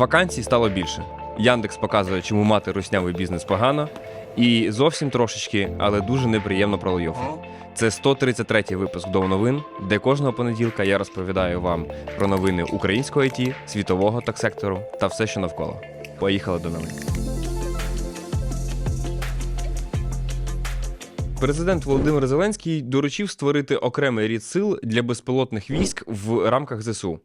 Вакансій стало більше. Яндекс показує, чому мати руснявий бізнес погано. І зовсім трошечки, але дуже неприємно про лайофи. Це 133-й випуск до новин, де кожного понеділка я розповідаю вам про новини українського ІТ, світового таксектору та все, що навколо. Поїхали до новин. Президент Володимир Зеленський доручив створити окремий рід сил для безпілотних військ в рамках ЗСУ.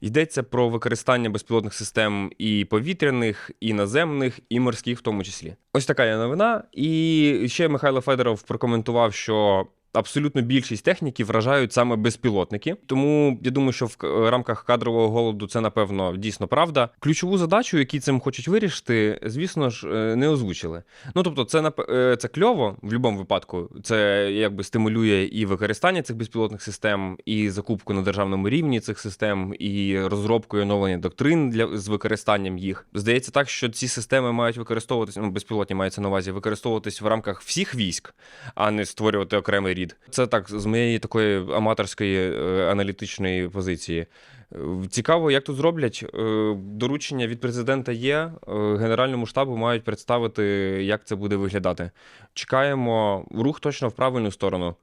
Йдеться про використання безпілотних систем і повітряних, і наземних, і морських, в тому числі. Ось така є новина. І ще Михайло Федоров прокоментував, що. Абсолютно більшість техніки вражають саме безпілотники, тому я думаю, що в рамках кадрового голоду це напевно дійсно правда. Ключову задачу, які цим хочуть вирішити, звісно ж, е, не озвучили. Ну тобто, це е, це кльово в будь-якому випадку. Це якби стимулює і використання цих безпілотних систем, і закупку на державному рівні цих систем, і розробку і оновлення доктрин для з використанням їх. Здається, так що ці системи мають використовуватися, ну безпілотні мається на увазі, використовуватись в рамках всіх військ, а не створювати окремий рід. Це так з моєї такої аматорської е, аналітичної позиції. Е, Цікаво, як тут зроблять. Е, Доручення від президента є. Генеральному штабу мають представити, як це буде виглядати. Чекаємо рух точно в правильну сторону.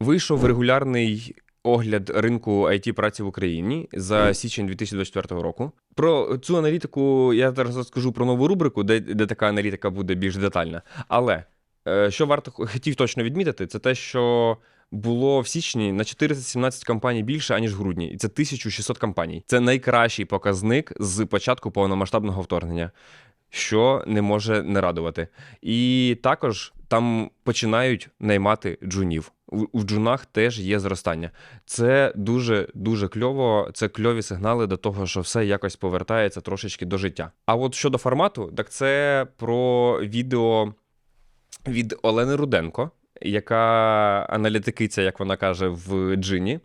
Вийшов регулярний огляд ринку it праці в Україні за січень 2024 року. Про цю аналітику я зараз розкажу про нову рубрику, де, де така аналітика буде більш детальна. Але що варто хотів точно відмітити, це те, що було в січні на 417 компаній більше, аніж в грудні, і це 1600 компаній. Це найкращий показник з початку повномасштабного вторгнення, що не може не радувати. І також там починають наймати джунів. У у джунах теж є зростання. Це дуже дуже кльово. Це кльові сигнали до того, що все якось повертається трошечки до життя. А от щодо формату, так це про відео від Олени Руденко, яка аналітикиця, як вона каже, в Джині.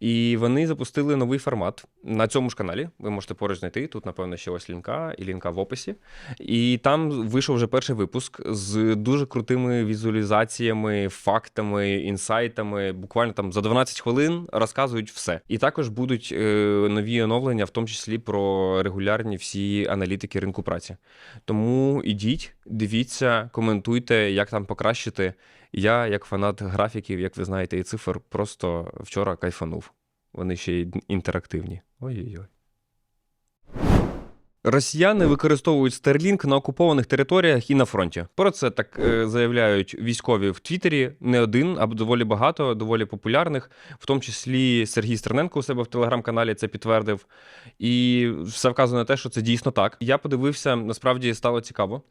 І вони запустили новий формат на цьому ж каналі. Ви можете поруч знайти. Тут, напевно, ще ось лінка і лінка в описі. І там вийшов вже перший випуск з дуже крутими візуалізаціями, фактами, інсайтами. Буквально там за 12 хвилин розказують все. І також будуть е, нові оновлення, в тому числі про регулярні всі аналітики ринку праці. Тому ідіть, дивіться, коментуйте, як там покращити. Я, як фанат графіків, як ви знаєте, і цифр, просто вчора кайфанув. Вони ще й інтерактивні. Ой-ой-ой. Росіяни використовують Starlink на окупованих територіях і на фронті. Про це так е, заявляють військові в Твіттері. Не один, а доволі багато, доволі популярних. В тому числі Сергій Стерненко у себе в телеграм-каналі це підтвердив. І все вказує на те, що це дійсно так. Я подивився, насправді стало цікаво.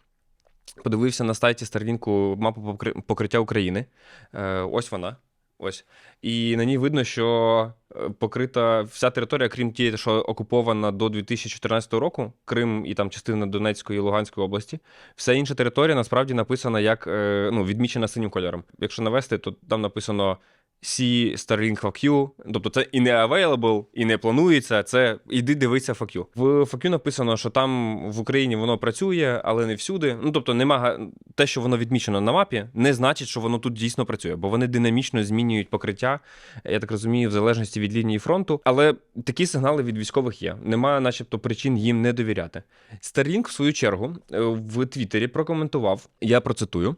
Подивився на сайті Старлінку мапу покриття України. Е, ось вона. Ось. І на ній видно, що е, покрита вся територія, крім тієї, що окупована до 2014 року, Крим і там частина Донецької і Луганської області. Вся інша територія насправді написана як е, ну, відмічена синім кольором. Якщо навести, то там написано See Starlink FAQ, тобто це і не available, і не планується. Це іди дивися FAQ. В FAQ написано, що там в Україні воно працює, але не всюди. Ну тобто, нема те, що воно відмічено на мапі, не значить, що воно тут дійсно працює, бо вони динамічно змінюють покриття. Я так розумію, в залежності від лінії фронту. Але такі сигнали від військових є. Немає, начебто, причин їм не довіряти. Starlink, в свою чергу, е, в Твіттері прокоментував. Я процитую.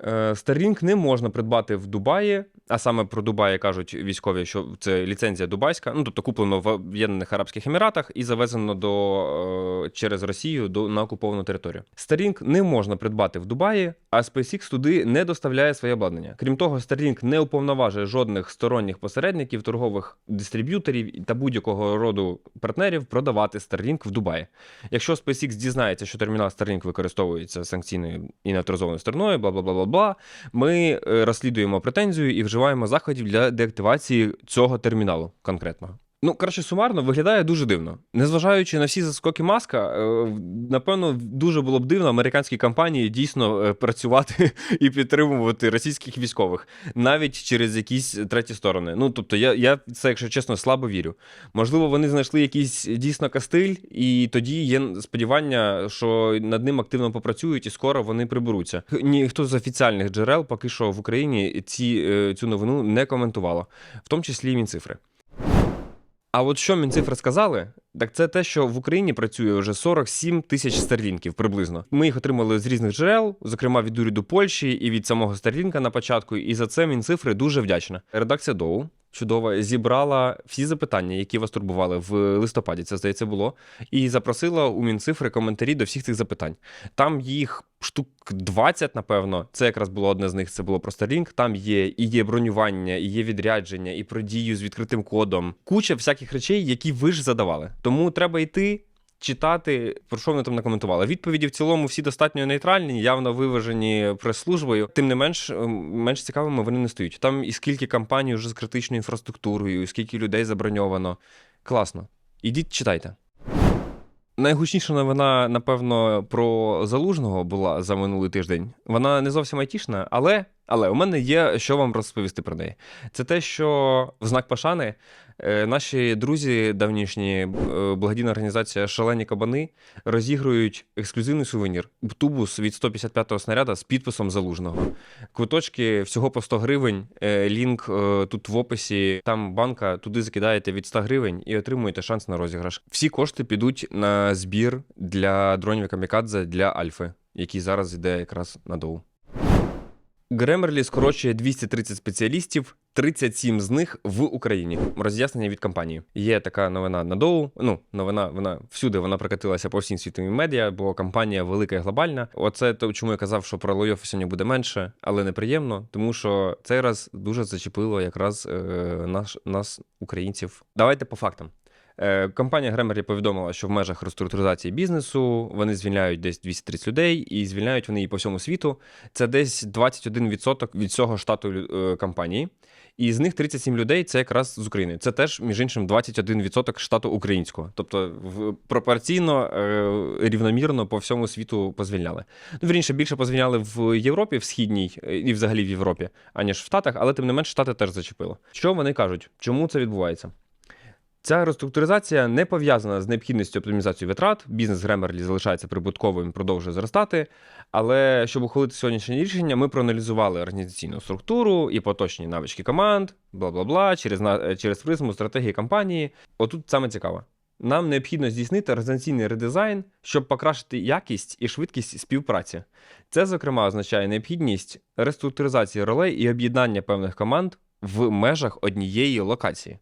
Е, Starlink не можна придбати в Дубаї, а саме про Дубаї кажуть військові, що це ліцензія дубайська, ну тобто куплено в Об'єднаних Арабських Еміратах і завезено до, е, через Росію до, на окуповану територію. Starlink не можна придбати в Дубаї, а SpaceX туди не доставляє своє обладнання. Крім того, Starlink не уповноважує жодних сторонніх посередників, торгових дистриб'юторів та будь-якого роду партнерів продавати Starlink в Дубаї. Якщо SpaceX дізнається, що термінал Starlink використовується санкційною і неавторизованою стороною, бла бла бла бла ми е, розслідуємо претензію і вживаємо заходів для деактивації цього терміналу конкретного. Ну, коротше, сумарно виглядає дуже дивно. Незважаючи на всі заскоки маска, е, напевно, дуже було б дивно американській компанії дійсно е, працювати і підтримувати російських військових навіть через якісь треті сторони. Ну тобто, я, я це, якщо чесно, слабо вірю. Можливо, вони знайшли якийсь дійсно кастиль, і тоді є сподівання, що над ним активно попрацюють і скоро вони приберуться. Ніхто з офіціальних джерел поки що в Україні ці, е, цю новину не коментувало, в тому числі і Мінцифри. А от що Мінцифри сказали, так це те, що в Україні працює вже 47 тисяч старлінків приблизно. Ми їх отримали з різних джерел, зокрема від уряду Польщі і від самого Старлінка на початку. І за це Мінцифри дуже вдячна. Редакція Доу чудова зібрала всі запитання, які вас турбували в листопаді. Це здається було, і запросила у Мінцифри коментарі до всіх цих запитань. Там їх штук 20, напевно. Це якраз було одне з них. Це було про Starlink. Там є і є бронювання, і є відрядження, і про дію з відкритим кодом. Куча всяких речей, які ви ж задавали. Тому треба йти. Читати, про що вони там накоментували. Відповіді в цілому всі достатньо нейтральні, явно виважені прес-службою. Тим не менш, ем, менш цікавими вони не стають. Там і скільки компаній вже з критичною інфраструктурою, і скільки людей заброньовано. Класно. Ідіть, читайте. Найгучніша новина, напевно, про залужного була за минулий тиждень. Вона не зовсім айтішна, але, але у мене є що вам розповісти про неї. Це те, що в знак пошани е, наші друзі, давнішні е, благодійна організація Шалені кабани розігрують ексклюзивний сувенір тубус від 155-го снаряда з підписом залужного. Квиточки всього по 100 гривень. Е, Лінк е, тут в описі. Там банка, туди закидаєте від 100 гривень і отримуєте шанс на розіграш. Всі кошти підуть на збір для дронів Камікадзе для Альфи, який зараз йде якраз на доу. Grammarly скорочує 230 спеціалістів, 37 з них в Україні. Роз'яснення від компанії. Є така новина на доу. Ну, новина, вона всюди вона прокатилася по всім світовим медіа, бо компанія велика і глобальна. Оце то, чому я казав, що про лойофи сьогодні буде менше, але неприємно, тому що цей раз дуже зачепило якраз е, наш, нас, українців. Давайте по фактам. Е, Компанія Grammarly повідомила, що в межах реструктуризації бізнесу вони звільняють десь 230 людей, і звільняють вони її по всьому світу. Це десь 21% від всього штату е, компанії. І з них 37 людей це якраз з України. Це теж, між іншим, 21% штату українського. Тобто пропорційно е, рівномірно по всьому світу позвільняли. Ну, вірніше, більше позвільняли в Європі, в східній і взагалі в Європі, аніж в Штатах, але тим не менш Штати теж зачепило. Що вони кажуть? Чому це відбувається? Ця реструктуризація не пов'язана з необхідністю оптимізації витрат. Бізнес Grammarly залишається прибутковим, продовжує зростати. Але щоб ухвалити сьогоднішнє рішення, ми проаналізували організаційну структуру і поточні навички команд, бла бла бла, через через призму стратегії компанії. Отут саме цікаво. Нам необхідно здійснити організаційний редизайн, щоб покращити якість і швидкість співпраці. Це, зокрема, означає необхідність реструктуризації ролей і об'єднання певних команд в межах однієї локації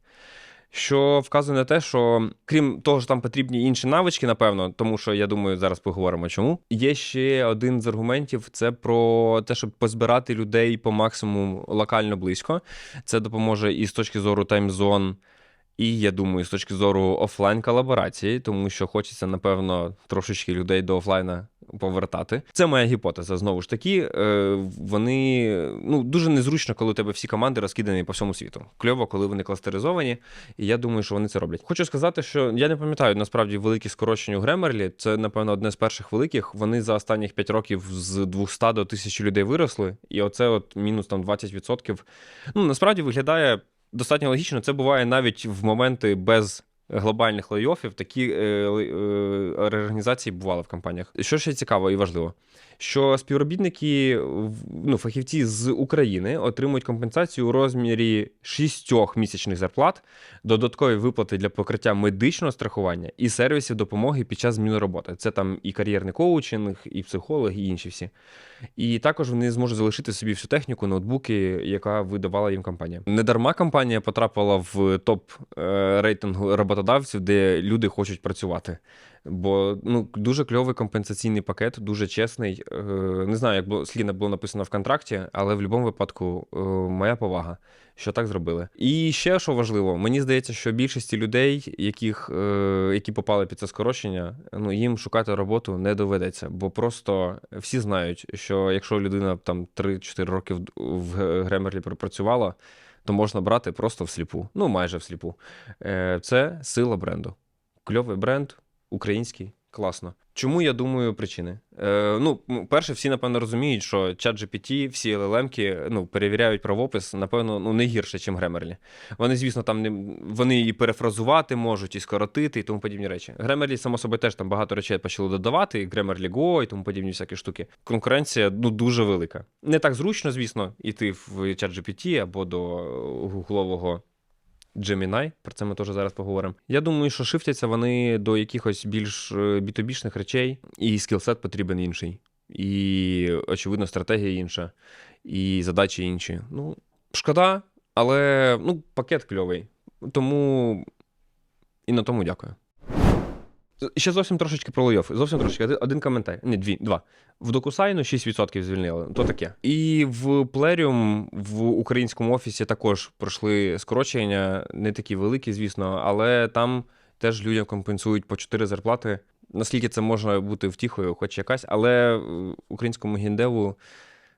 що вказує на те, що крім того, що там потрібні інші навички, напевно, тому що я думаю, зараз поговоримо чому. Є ще один з аргументів: це про те, щоб позбирати людей по максимуму локально близько. Це допоможе і з точки зору таймзон. І я думаю, з точки зору офлайн колаборації, тому що хочеться, напевно, трошечки людей до офлайна повертати. Це моя гіпотеза. Знову ж таки, е, вони ну дуже незручно, коли у тебе всі команди розкидані по всьому світу. Кльово, коли вони кластеризовані, і я думаю, що вони це роблять. Хочу сказати, що я не пам'ятаю насправді великі скорочення у Гремерлі. Це, напевно, одне з перших великих. Вони за останніх 5 років з 200 до 1000 людей виросли, і оце от мінус там 20%. Ну насправді виглядає достатньо логічно. Це буває навіть в моменти без глобальних лейофів. Такі е, е, реорганізації бували в компаніях. Що ще цікаво і важливо, що співробітники, ну, фахівці з України отримують компенсацію у розмірі 6 місячних зарплат, додаткові виплати для покриття медичного страхування і сервісів допомоги під час зміни роботи. Це там і кар'єрний коучинг, і психологи, і інші всі. І також вони зможуть залишити собі всю техніку, ноутбуки, яка видавала їм компанія. Недарма компанія потрапила в топ е, рейтингу роботодавців, де люди хочуть працювати. Бо ну дуже кльовий компенсаційний пакет, дуже чесний. Е, не знаю, як було слідно було написано в контракті, але в будь-якому випадку е, моя повага, що так зробили. І ще що важливо, мені здається, що більшості людей, яких е, які попали під це скорочення, ну їм шукати роботу не доведеться, бо просто всі знають, що якщо людина там 3-4 роки в Гремерлі пропрацювала, то можна брати просто всліпу, ну майже всліпу. Це сила бренду. Кльовий бренд український, класно. Чому я думаю причини? Е, Ну, перше, всі напевно розуміють, що чат GPT, всі LLM-ки, ну, перевіряють правопис, напевно, ну не гірше, ніж Grammarly. Вони, звісно, там не вони і перефразувати можуть, і скоротити, і тому подібні речі. Grammarly, само собою, теж там багато речей почали додавати, і Grammarly Go, і тому подібні всякі штуки. Конкуренція ну дуже велика. Не так зручно, звісно, йти в чат GPT або до гуглового Gemini, про це ми теж зараз поговоримо. Я думаю, що шифтяться вони до якихось більш е, бітобічних речей, і скілсет потрібен інший. І, очевидно, стратегія інша, і задачі інші. Ну, шкода, але ну, пакет кльовий. Тому і на тому дякую. Ще зовсім трошечки про лайоф. Зовсім трошечки. Один, коментар. Ні, дві, два. В DocuSign 6% звільнили. То таке. І в Plerium в українському офісі також пройшли скорочення, не такі великі, звісно, але там теж людям компенсують по 4 зарплати. Наскільки це може бути втіхою, хоч якась, але е, українському гіндеву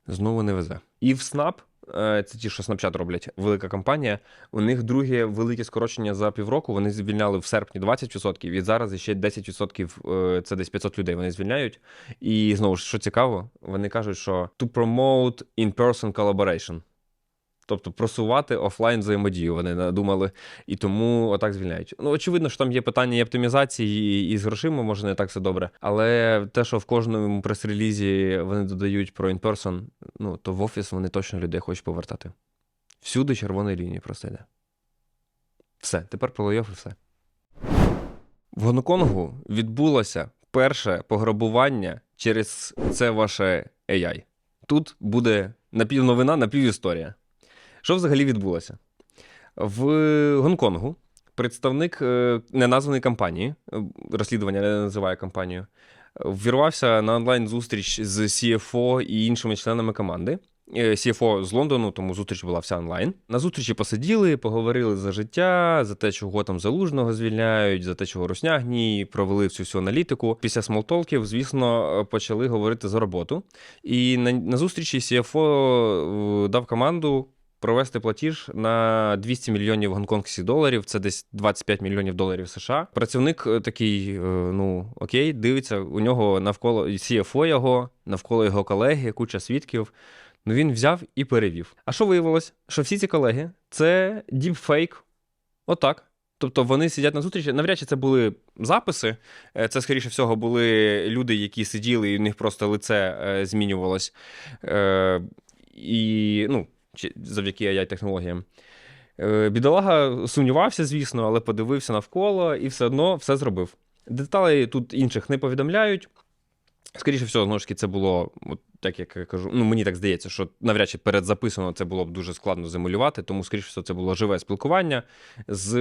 знову не везе. І в е, це ті, що Snapchat роблять, велика компанія. У них друге велике скорочення за півроку. Вони звільняли в серпні 20%, і зараз ще 10%, е, це десь 500 людей вони звільняють. І знову ж, що цікаво, вони кажуть, що to promote in-person collaboration. Тобто просувати офлайн взаємодію, вони надумали, і тому отак звільняють. Ну, очевидно, що там є питання і оптимізації, і, з грошима може не так все добре. Але те, що в кожному прес-релізі вони додають про in-person, ну то в офіс вони точно людей хочуть повертати. Всюди червоної лінії просто йде. Все, тепер про лайоф і все. В Гонконгу відбулося перше пограбування через це ваше AI. Тут буде напівновина, напівісторія. Що взагалі відбулося? В Гонконгу представник е, неназваної компанії, е, розслідування не називає компанію, ввірвався на онлайн-зустріч з CFO і іншими членами команди. Е, CFO з Лондону, тому зустріч була вся онлайн. На зустрічі посиділи, поговорили за життя, за те, чого там залужного звільняють, за те, чого русня гній, провели всю всю аналітику. Після смолтолків, звісно, почали говорити за роботу. І на, на зустрічі CFO дав команду провести платіж на 200 мільйонів гонконгських доларів, це десь 25 мільйонів доларів США. Працівник е, такий, е, ну окей, дивиться, у нього навколо CFO його, навколо його колеги, куча свідків. Ну він взяв і перевів. А що виявилось? Що всі ці колеги це діпфейк. Отак. Тобто вони сидять на зустрічі. Навряд чи це були записи. Е, Це, скоріше всього, були люди, які сиділи, і в них просто лице змінювалось. І, ну, завдяки AI-технологіям. Е, Бідолага сумнівався, звісно, але подивився навколо і все одно все зробив. Деталей тут інших не повідомляють. Скоріше всього, знову ж таки, це було, так як я кажу, ну мені так здається, що навряд чи передзаписано це було б дуже складно замалювати, тому, скоріше всього, це було живе спілкування з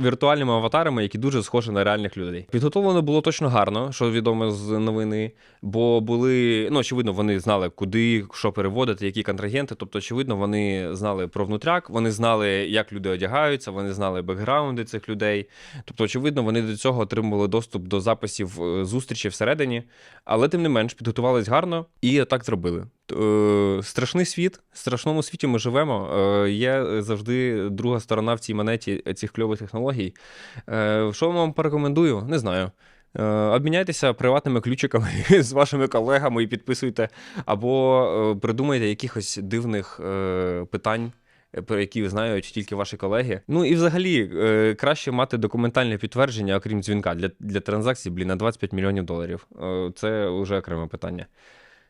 віртуальними аватарами, які дуже схожі на реальних людей. Підготовлено було точно гарно, що відомо з новини, бо були, ну, очевидно, вони знали, куди що переводити, які контрагенти. Тобто, очевидно, вони знали про внутряк, вони знали, як люди одягаються, вони знали бекграунди цих людей. Тобто, очевидно, вони до цього отримували доступ до записів е, зустрічі всередині, але тим не менш підготувались гарно і так зробили. Е, Страшний світ, в страшному світі ми живемо. Е, Є завжди друга сторона в цій монеті цих кльових технологій. Е, Що вам порекомендую? Не знаю. Е, Обміняйтеся приватними ключиками з вашими колегами і підписуйте, або е, придумайте якихось дивних е, питань. е, Про які знають тільки ваші колеги. Ну і взагалі е, краще мати документальне підтвердження, окрім дзвінка, для, для транзакцій, блін, на 25 мільйонів доларів. Е, це вже окреме питання.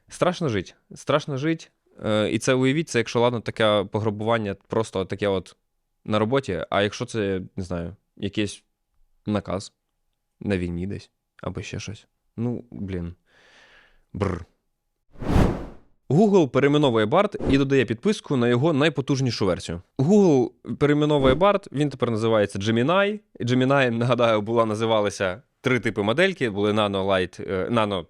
Страшно жить. Страшно жить. Е, і це уявіть, це якщо ладно, таке пограбування, просто таке от на роботі. А якщо це, не знаю, якийсь наказ на війні десь, або ще щось. Ну, блін. Бррр. Google перейменовує BART і додає підписку на його найпотужнішу версію. Google перейменовує BART, він тепер називається Gemini. Gemini, нагадаю, була називалися три типи модельки: були Nano Light, е, Nano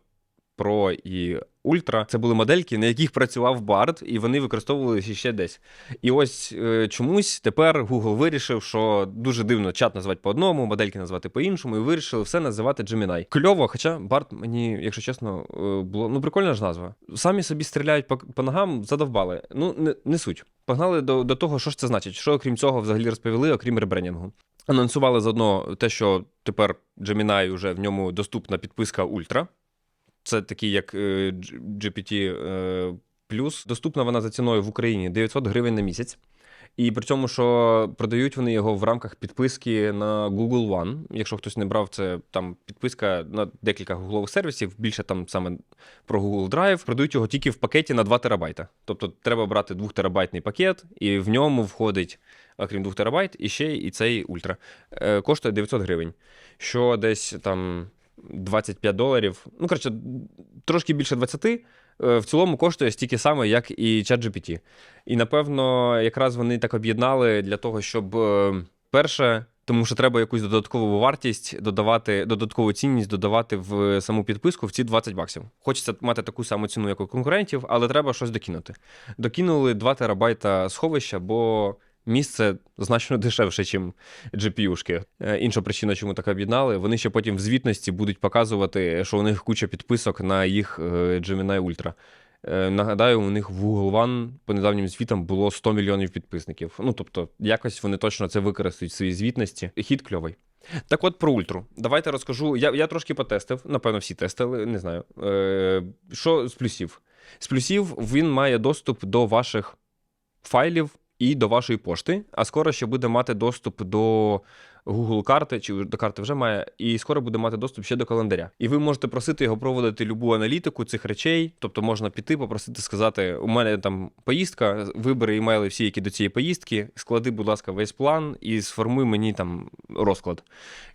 Pro і Ultra. Це були модельки, на яких працював BART, і вони використовувалися ще десь. І ось е, чомусь тепер Google вирішив, що дуже дивно чат назвати по одному, модельки назвати по-іншому, і вирішили все називати Gemini. Кльово, хоча BART мені, якщо чесно, е, було ну прикольна ж назва. Самі собі стріляють по, по ногам, задовбали. Ну, не, не суть. Погнали до, до того, що ж це значить. Що окрім цього взагалі розповіли, окрім ребрендінгу. Анонсували заодно те, що тепер Gemini вже в ньому доступна підписка Ultra. Це такий, як е, GPT е, Доступна вона за ціною в Україні 900 гривень на місяць. І при цьому, що продають вони його в рамках підписки на Google One. Якщо хтось не брав, це там підписка на декілька гуглових сервісів, більше там саме про Google Drive. Продають його тільки в пакеті на 2 терабайта. Тобто треба брати 2 терабайтний пакет, і в ньому входить, окрім 2 терабайт, і ще і цей ультра. Е, коштує 900 гривень, що десь там 25 доларів. Ну, коротше, трошки більше 20. е, В цілому коштує стільки саме, як і ChatGPT. І напевно, якраз вони так об'єднали для того, щоб е, перше, тому що треба якусь додаткову вартість додавати, додаткову цінність додавати в саму підписку в ці 20 баксів. Хочеться мати таку саму ціну, як у конкурентів, але треба щось докинути. Докинули 2 терабайта сховища, бо місце значно дешевше, ніж GPU-шки. Е, Інша причина, чому так об'єднали, вони ще потім в звітності будуть показувати, що у них куча підписок на їх е, Gemini Ultra. Е, Нагадаю, у них в Google One по недавнім звітам було 100 мільйонів підписників. Ну тобто, якось вони точно це використають в своїй звітності. Хід кльовий. Так от про ультру. Давайте розкажу. Я, я трошки потестив, напевно, всі тестили, не знаю. Е, що з плюсів? З плюсів він має доступ до ваших файлів і до вашої пошти, а скоро ще буде мати доступ до Google карти, чи до карти вже має, і скоро буде мати доступ ще до календаря. І ви можете просити його проводити любу аналітику цих речей. Тобто можна піти, попросити сказати: у мене там поїздка, вибери імейли всі, які до цієї поїздки, склади, будь ласка, весь план і сформуй мені там розклад.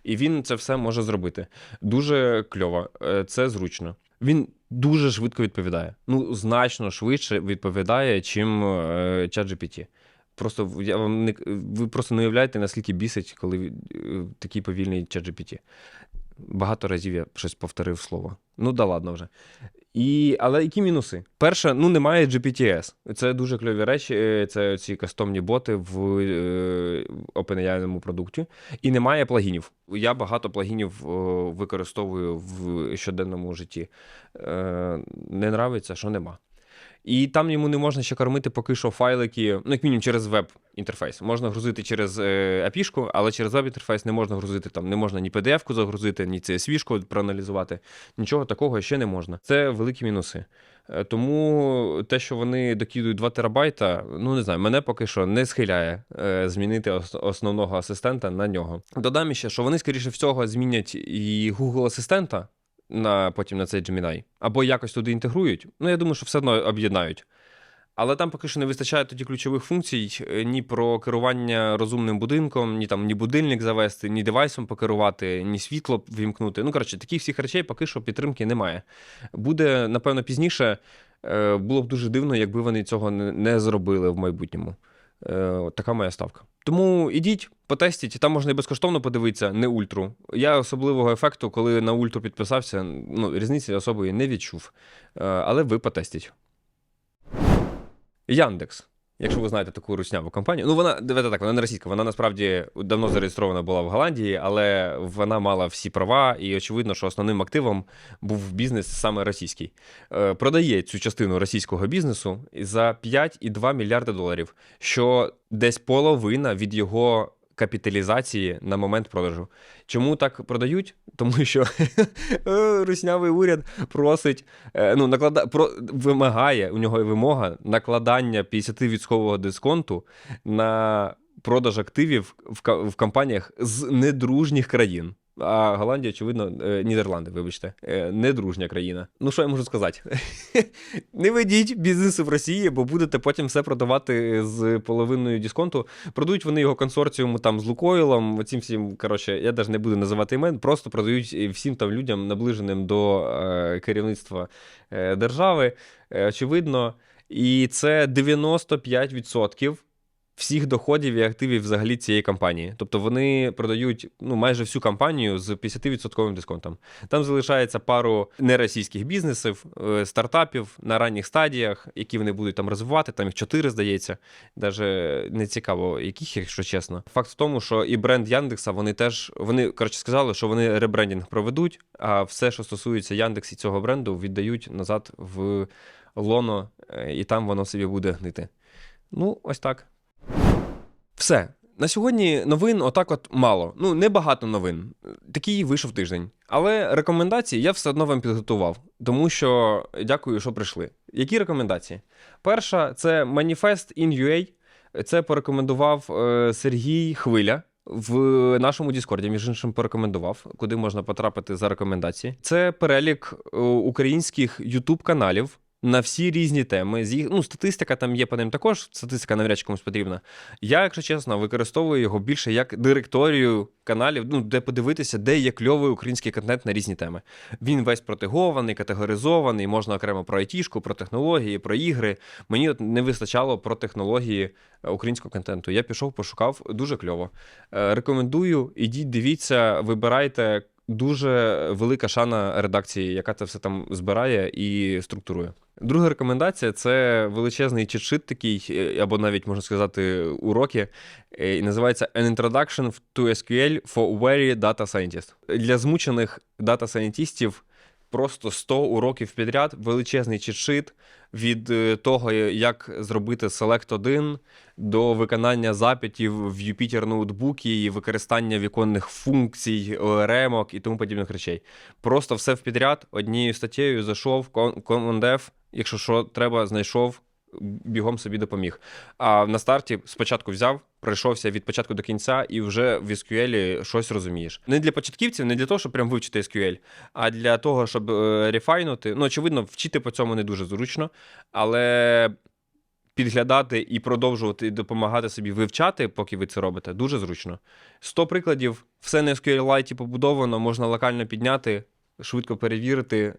І він це все може зробити. Дуже кльово, е, це зручно. Він дуже швидко відповідає. Ну, значно швидше відповідає, чим е, ChatGPT. Просто я вам не ви просто не уявляєте, наскільки бісить, коли е, такий повільний ChatGPT. Багато разів я щось повторив слово. Ну да ладно вже. І, але які мінуси? Перше, ну немає GPTS. Це дуже кльові речі. е, Це ці кастомні боти в е, OpenAI продукті. І немає плагінів. Я багато плагінів о, використовую в щоденному житті. Е, Не нравиться, що нема. І там йому не можна ще кормити поки що файлики, ну, як мінімум, через веб-інтерфейс. Можна грузити через е, API-шку, але через веб-інтерфейс не можна грузити там, не можна ні PDF-ку загрузити, ні CSV-шку проаналізувати. Нічого такого ще не можна. Це великі мінуси. Е, Тому те, що вони докидують 2 терабайта, ну не знаю, мене поки що не схиляє е, змінити ос- основного асистента на нього. Додам ще, що вони, скоріше всього, змінять і Google асистента на потім на цей Gemini, або якось туди інтегрують. Ну, я думаю, що все одно об'єднають. Але там поки що не вистачає тоді ключових функцій е, ні про керування розумним будинком, ні там ні будильник завести, ні девайсом покерувати, ні світло вімкнути. Ну, коротше, таких всіх речей поки що підтримки немає. Буде, напевно, пізніше. Е, Було б дуже дивно, якби вони цього не- не зробили в майбутньому. Е, Така моя ставка. Тому ідіть, потестіть, там можна і безкоштовно подивитися, не ультру. Я особливого ефекту, коли на ультру підписався, ну, різниці особої не відчув. Е, Але ви потестіть. Яндекс. Якщо ви знаєте таку русняву компанію, ну вона давайте так, вона не російська, вона насправді давно зареєстрована була в Голландії, але вона мала всі права, і очевидно, що основним активом був бізнес саме російський. Е, Продає цю частину російського бізнесу за 5,2 мільярди доларів, що десь половина від його капіталізації на момент продажу. Чому так продають? Тому що е, руснявий уряд просить, е, ну, наклада, про, вимагає, у нього вимога накладання 50% дисконту на продаж активів в, компаніях з недружніх країн. А Голландія, очевидно, е, Нідерланди, вибачте, е, недружня країна. Ну, що я можу сказати? Не ведіть бізнеси в Росії, бо будете потім все продавати з половиною дисконту. Продають вони його консорціуму там з Лукойлом, цим всім, коротше, я навіть не буду називати імен, просто продають всім там людям, наближеним до е, керівництва е, держави, е, очевидно. І це 95% всіх доходів і активів взагалі цієї компанії. Тобто вони продають ну, майже всю компанію з 50% дисконтом. Там залишається пару неросійських бізнесів, е, стартапів на ранніх стадіях, які вони будуть там розвивати. Там їх чотири, здається. Даже не цікаво, яких, якщо чесно. Факт в тому, що і бренд Яндекса, вони теж вони коротше сказали, що вони ребрендінг проведуть, а все, що стосується Яндекс і цього бренду, віддають назад в лоно, е, і там воно собі буде гнити. Ну, ось так. Все. На сьогодні новин отак от мало. Ну, небагато новин. Такий вийшов тиждень. Але рекомендації я все одно вам підготував, тому що дякую, що прийшли. Які рекомендації? Перша це Manifest in UA. Це порекомендував е, Сергій Хвиля. В нашому Діскорді, між іншим, порекомендував, куди можна потрапити за рекомендації. Це перелік е, українських Ютуб каналів на всі різні теми. З їх ну, статистика там є по ним також. Статистика навряд чи комусь потрібна. Я, якщо чесно, використовую його більше як директорію каналів, ну де подивитися, де є кльовий український контент на різні теми. Він весь протегований, категоризований. Можна окремо про айтішку, про технології, про ігри. Мені от не вистачало про технології е, українського контенту. Я пішов, пошукав дуже кльово. Е, Рекомендую, ідіть, дивіться, вибирайте. Дуже велика шана редакції, яка це все там збирає і структурує. Друга рекомендація це величезний чит-шит такий, е, або навіть можна сказати, уроки, е, і називається An Introduction to SQL for Very Data Scientist. Для змучених дата-сайентістів просто 100 уроків підряд, величезний чит-шит від е, того, як зробити Select 1 до виконання запитів в Jupyter ноутбуки і використання віконних функцій, ORM і тому подібних речей. Просто все в підряд, однією статтєю зайшов, Command-F, якщо що треба, знайшов, бігом собі допоміг. А на старті спочатку взяв, пройшовся від початку до кінця і вже в SQL щось розумієш. Не для початківців, не для того, щоб прям вивчити SQL, а для того, щоб е, рефайнути. Ну, очевидно, вчити по цьому не дуже зручно, але підглядати і продовжувати допомагати собі вивчати, поки ви це робите, дуже зручно. 100 прикладів, все на SQLite побудовано, можна локально підняти, швидко перевірити.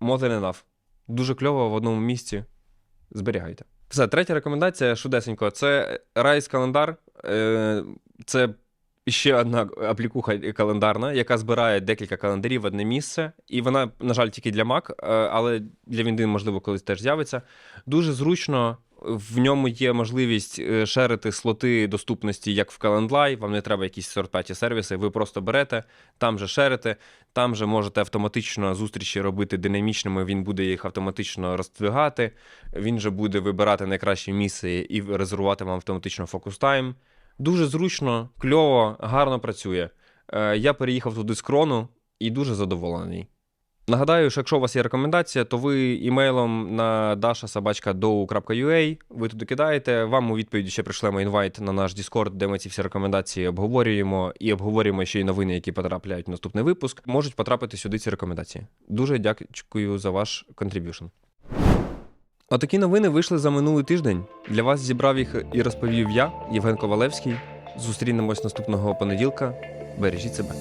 More than enough. Дуже кльово в одному місці. Зберігайте. Все, третя рекомендація шудесенько. Це Rise календар. Е, Це ще одна аплікуха календарна, яка збирає декілька календарів в одне місце. І вона, на жаль, тільки для Mac, е, але для Windows, можливо, колись теж з'явиться. Дуже зручно. В ньому є можливість е, шерити слоти доступності, як в Calendly, вам не треба якісь сорт-паті сервіси, ви просто берете, там же шерите, там же можете автоматично зустрічі робити динамічними, він буде їх автоматично роздвигати, він же буде вибирати найкраще місце і резервувати вам автоматично фокус тайм. Дуже зручно, кльово, гарно працює. Е, Я переїхав туди з крону і дуже задоволений. Нагадаю, що якщо у вас є рекомендація, то ви імейлом на dasha.do.ua, ви туди кидаєте. Вам у відповіді ще пришлемо інвайт на наш Discord, де ми ці всі рекомендації обговорюємо і обговорюємо ще й новини, які потрапляють в наступний випуск. Можуть потрапити сюди ці рекомендації. Дуже дякую за ваш контриб'юшн. Отакі новини вийшли за минулий тиждень. Для вас зібрав їх і розповів я, Євген Ковалевський. Зустрінемось наступного понеділка. Бережіть себе.